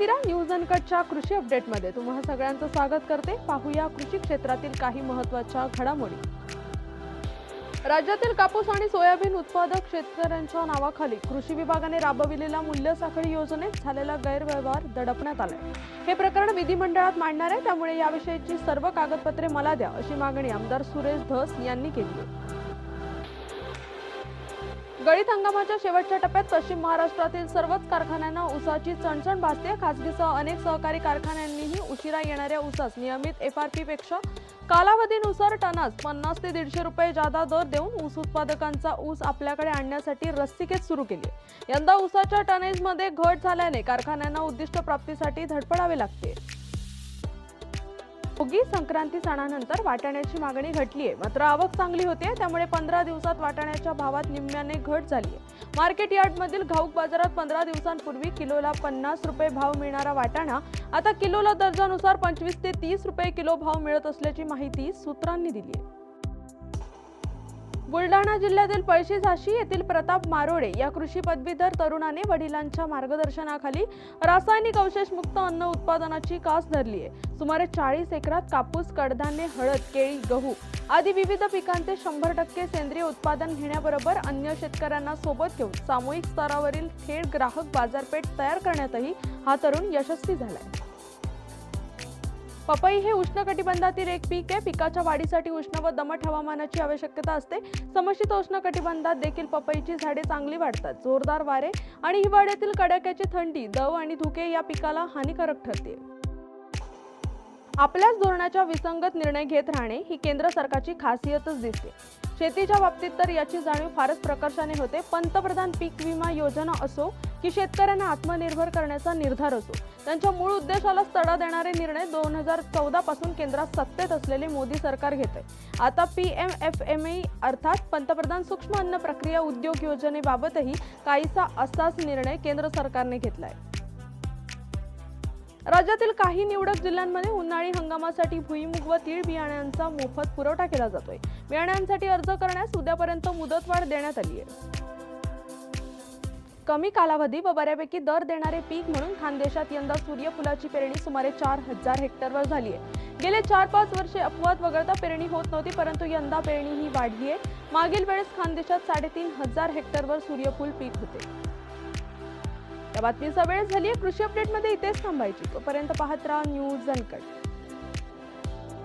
Indira news अनकटच्या कृषी अपडेटमध्ये तुम्हा सगळ्यांचं स्वागत करते. पाहूया कृषी क्षेत्रातील काही महत्त्वाच्या घडामोडी. राज्यातील कापूस आणि सोयाबीन उत्पादक शेतकऱ्यांच्या नावाखाली कृषी विभागाने राबविलेल्या मूल्य साखळी योजनेत झालेला गैरव्यवहार दडपण्यात आलाय. हे प्रकरण विधिमंडळात मांडणार आहे त्यामुळे याविषयीची सर्व कागदपत्रे मला द्या अशी मागणी आमदार सुरेश धस यांनी केली आहे. गळीत हंगामाच्या शेवटच्या टप्प्यात पश्चिम महाराष्ट्रातील सर्वच कारखान्यांना उसाची चणचण भासते खासगीसह अनेक सहकारी कारखान्यांनीही उशिरा येणाऱ्या उसास नियमित एफ आर पीपेक्षा कालावधीनुसार टनास पन्नास ते दीडशे रुपये जादा दर देऊन ऊस उत्पादकांचा ऊस आपल्याकडे आणण्यासाठी रस्तिकेत सुरू केली यंदा उसाच्या टनेजमध्ये घट झाल्याने कारखान्यांना उद्दिष्ट प्राप्तीसाठी धडपडावे लागते. भोगी संक्रांती सणानंतर वाटाण्याची मागणी घटली आहे मात्र आवक चांगली होते त्यामुळे पंधरा दिवसात वाटाण्याच्या भावात निम्म्याने घट झाली आहे मार्केट यार्डमधील घाऊक बाजारात पंधरा दिवसांपूर्वी किलोला पन्नास रुपये भाव मिळणारा वाटाणा आता किलोला दर्जानुसार पंचवीस ते तीस रुपये किलो भाव मिळत असल्याची माहिती सूत्रांनी दिली आहे बुलढाणा जिल्ह्यातील पळशी झाशी येथील प्रताप मारोडे या कृषी पदवीधर तरुणाने वडिलांच्या मार्गदर्शनाखाली रासायनिक अवशेषमुक्त अन्न उत्पादनाची कास धरली आहे. सुमारे चाळीस एकरात कापूस कडधान्ये हळद केळी गहू आदी विविध पिकांचे शंभर टक्के सेंद्रिय उत्पादन घेण्याबरोबर अन्य शेतकऱ्यांना सोबत घेऊन सामूहिक स्तरावरील थेट ग्राहक बाजारपेठ तयार करण्यातही हा तरुण यशस्वी झालाय. पपई हे उष्णकटिबंधातील एक पीक आहे. पिकाच्या वाढीसाठी उष्ण व दमट हवामानाची आवश्यकता असते. समशीतोष्ण कटिबंधात देखील पपईची झाडे चांगली वाढतात. जोरदार वारे आणि हिवाळ्यातील कडाक्याची थंडी दव आणि धुके या पिकाला हानिकारक ठरते. आपल्याच धोरणाच्या विसंगत निर्णय घेत राहणे ही केंद्र सरकारची खासियतच दिसते. शेतीच्या बाबतीत तर याची जाणीव फारच प्रकर्षाने होते. पंतप्रधान पीक विमा योजना असो की शेतकऱ्यांना आत्मनिर्भर करण्याचा निर्धार असो. त्यांच्या मूळ उद्देशाला तडा देणारे निर्णय दोन हजार चौदा पासून केंद्रात सत्तेत असलेले मोदी सरकार घेत आहे आता P M F M E अर्थात पंतप्रधान सूक्ष्म अन्न प्रक्रिया उद्योग योजनेबाबतही काहीसा असाच निर्णय केंद्र सरकारने घेतलाय. राज्यातील काही निवडक जिल्ह्यांमध्ये उन्हाळी हंगामासाठी भुईमुग व तीळ बियाण्यांचा मोफत पुरवठा केला जातोय. बियाण्यांसाठी अर्ज करण्यास उद्यापर्यंत मुदतवाढ देण्यात आली आहे कमी कालावधी व बऱ्यापैकी दर देणारे पीक म्हणून खानदेशात यंदा सूर्यफुलाची पेरणी सुमारे चार हजार हेक्टरवर झाली आहे. गेले चार पाच वर्षे अपवाद वगळता पेरणी होत नव्हती परंतु यंदा पेरणी ही वाढली आहे. मागील वेळेस खानदेशात साडेतीन हजार हेक्टरवर सूर्यफूल पीक होते. या बातमीचा वेळ झाली आहे. कृषी अपडेटमध्ये इथेच थांबायची. तोपर्यंत पाहत राहा न्यूज अनकट.